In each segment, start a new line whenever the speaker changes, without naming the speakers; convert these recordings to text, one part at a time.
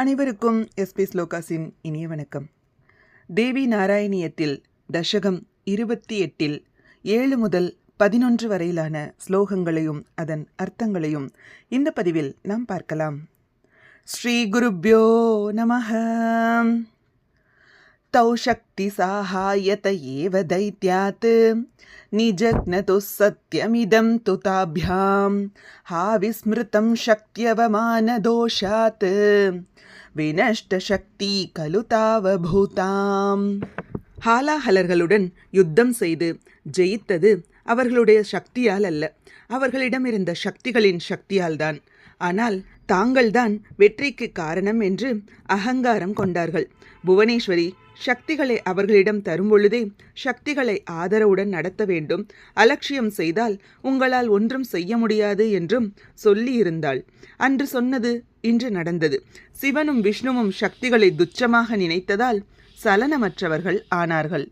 அனைவருக்கும் எஸ்பி ஸ்லோகாஸின் இனிய வணக்கம். தேவி நாராயணியத்தில் தசகம் இருபத்தி எட்டில் ஏழு முதல் பதினொன்று வரையிலான ஸ்லோகங்களையும் அதன் அர்த்தங்களையும் இந்த பதிவில் நாம் பார்க்கலாம். ஸ்ரீ குருப்யோ நமः तौ शक्तिसाहाय्यत एव दैत्यात् निजग्नतुः सत्यमिदं तु ताभ्यां हा विस्मृतं शक्त्यवमानदोषात् வினஷ்டசக்தி கலு தாவபூதாம் ஹாலாஹலர்களுடன் யுத்தம் செய்து ஜெயித்தது அவர்களுடைய சக்தியால் அல்ல. அவர்களிடம் இருந்த சக்திகளின் சக்தியால்தான். ஆனால் தாங்கள்தான் வெற்றிக்கு காரணம் என்று அகங்காரம் கொண்டார்கள். புவனேஸ்வரி சக்திகளை அவர்களிடம் தரும்பொழுதே சக்திகளை ஆதரவுடன் நடத்த வேண்டும். அலட்சியம் செய்தால் உங்களால் ஒன்றும் செய்ய முடியாது என்றும் சொல்லியிருந்தாள். அன்று சொன்னது இன்று நடந்தது. சிவனும் விஷ்ணுவும் சக்திகளை துச்சமாக நினைத்ததால் சலனமற்றவர்கள் ஆனார்கள்.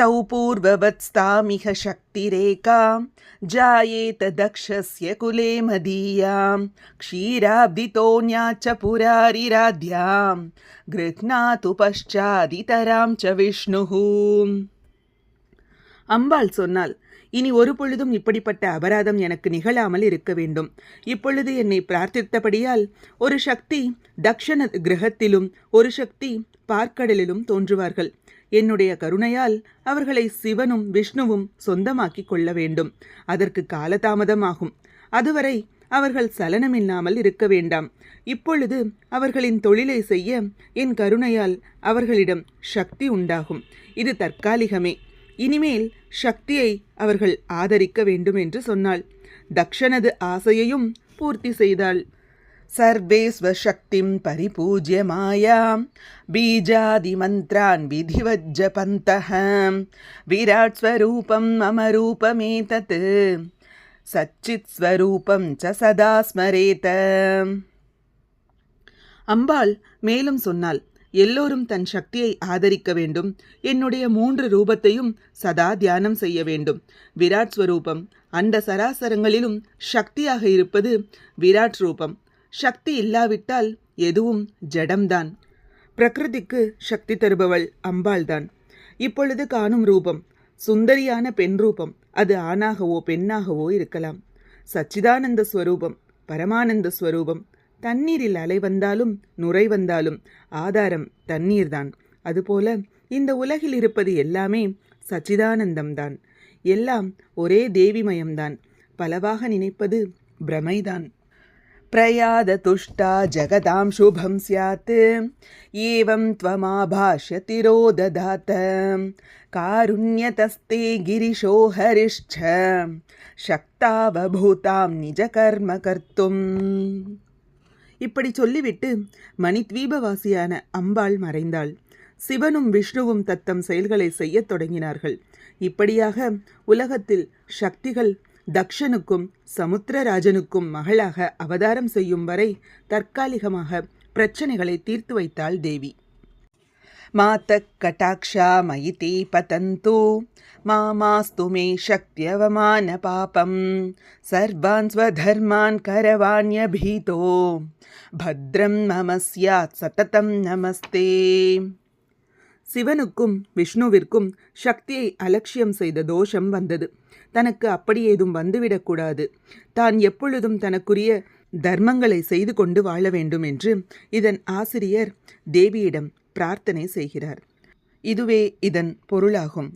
तौ पूर्ववत्स्तामिह शक्तिरेकां जायेत दक्षस्य कुले मदीयां क्षीराब्दितोऽन्या च पुरारिराध्यां गृह्णातु पश्चादितरां च विष्णुः அம்பாள் சொன்னால் இனி ஒரு பொழுதும் இப்படிப்பட்ட அபராதம் எனக்கு நிகழாமல் இருக்க வேண்டும் இப்பொழுது என்னை பிரார்த்தித்தபடியால் ஒரு சக்தி தக்ஷண கிரகத்திலும் ஒரு சக்தி பார்க்கடலிலும் தோன்றுவார்கள் என்னுடைய கருணையால் அவர்களை சிவனும் விஷ்ணுவும் சொந்தமாக்கிக் கொள்ள வேண்டும். அதற்கு காலதாமதமாகும். அதுவரை அவர்கள் சலனமில்லாமல் இருக்க வேண்டாம். இப்பொழுது அவர்களின் தொழிலை செய்ய என் கருணையால் அவர்களிடம் சக்தி உண்டாகும். இது தற்காலிகமே. இனிமேல் சக்தியை அவர்கள் ஆதரிக்க வேண்டும் என்று சொன்னாள். தக்ஷனது ஆசையையும் பூர்த்தி செய்தாள். सर्वे स्वशक्तिं परिपूज्य मायां बीजादिमन्त्रान् विधिवज्जपन्तः विराट् स्वरूपं मम रूपमेतत् सच्चित्स्वरूपं च सदा स्मरेत அம்பாள் மேலும் சொன்னாள் எல்லோரும் தன் சக்தியை ஆதரிக்க வேண்டும் என்னுடைய மூன்று ரூபத்தையும் சதா தியானம் செய்ய வேண்டும் விராட் ஸ்வரூபம் அண்ட சராசரங்களிலும் சக்தியாக இருப்பது விராட் ரூபம் சக்தி இல்லாவிட்டால் எதுவும் ஜடம்தான். பிரகிருதிக்கு சக்தி தருபவள் அம்பாள்தான். இப்பொழுது காணும் ரூபம் சுந்தரியான பெண் ரூபம். அது ஆணாகவோ பெண்ணாகவோ இருக்கலாம். சச்சிதானந்த ஸ்வரூபம் பரமானந்த ஸ்வரூபம். தண்ணீரில் அலை வந்தாலும் நுரை வந்தாலும் ஆதாரம் தண்ணீர்தான். அதுபோல இந்த உலகில் இருப்பது எல்லாமே சச்சிதானந்தம்தான். எல்லாம் ஒரே தேவிமயம்தான். பலவாக நினைப்பது பிரமைதான். प्रयादतुष्टा जगतां शुभं स्यात् एवं त्वमाभाष्य तिरोदधात कारुण्यतस्ते गिरिशो हरिश्च சக்தாவபூதாம் நிஜ கர்ம கர்த்தும் இப்படி சொல்லிவிட்டு மணித்வீபவாசியான அம்பாள் மறைந்தாள் சிவனும் விஷ்ணுவும் தத்தம் செயல்களை செய்யத் தொடங்கினார்கள் இப்படியாக உலகத்தில் சக்திகள் தக்ஷனுக்கும் சமுத்திரராஜனுக்கும் மகளாக அவதாரம் செய்யும் வரை தற்காலிகமாக பிரச்சனைகளை தீர்த்து வைத்தாள் தேவி. மாத்த கட்டாக்ஷா மயிதி பதந்தோ மாமாஸ்து மே சக்தியவமான பாபம் சர்வான் ஸ்வதர்மான் கரவாண்யபீதோ பத்ரம் நமஸ்யாத் சததம் நமஸ்தே. சிவனுக்கும் விஷ்ணுவிற்கும் சக்தியை அலட்சியம் செய்த தோஷம் வந்தது. தனக்கு அப்படி ஏதும் வந்துவிடக்கூடாது தான் எப்பொழுதும் தனக்குரிய தர்மங்களை செய்து கொண்டு வாழ வேண்டும் என்று இதன் ஆசிரியர் தேவியிடம் பிரார்த்தனை செய்கிறார். இதுவே இதன் பொருளாகும்.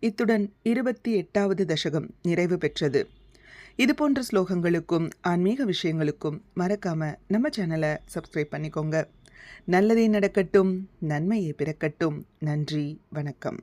இத்துடன் இருபத்தி எட்டாவது தசகம் நிறைவு பெற்றது. இது போன்ற ஸ்லோகங்களுக்கும் ஆன்மீக விஷயங்களுக்கும் மறக்காம நம்ம சேனலை சப்ஸ்கிரைப் பண்ணிக்கோங்க. நல்லதே நடக்கட்டும் நன்மையே பிறக்கட்டும். நன்றி வணக்கம்.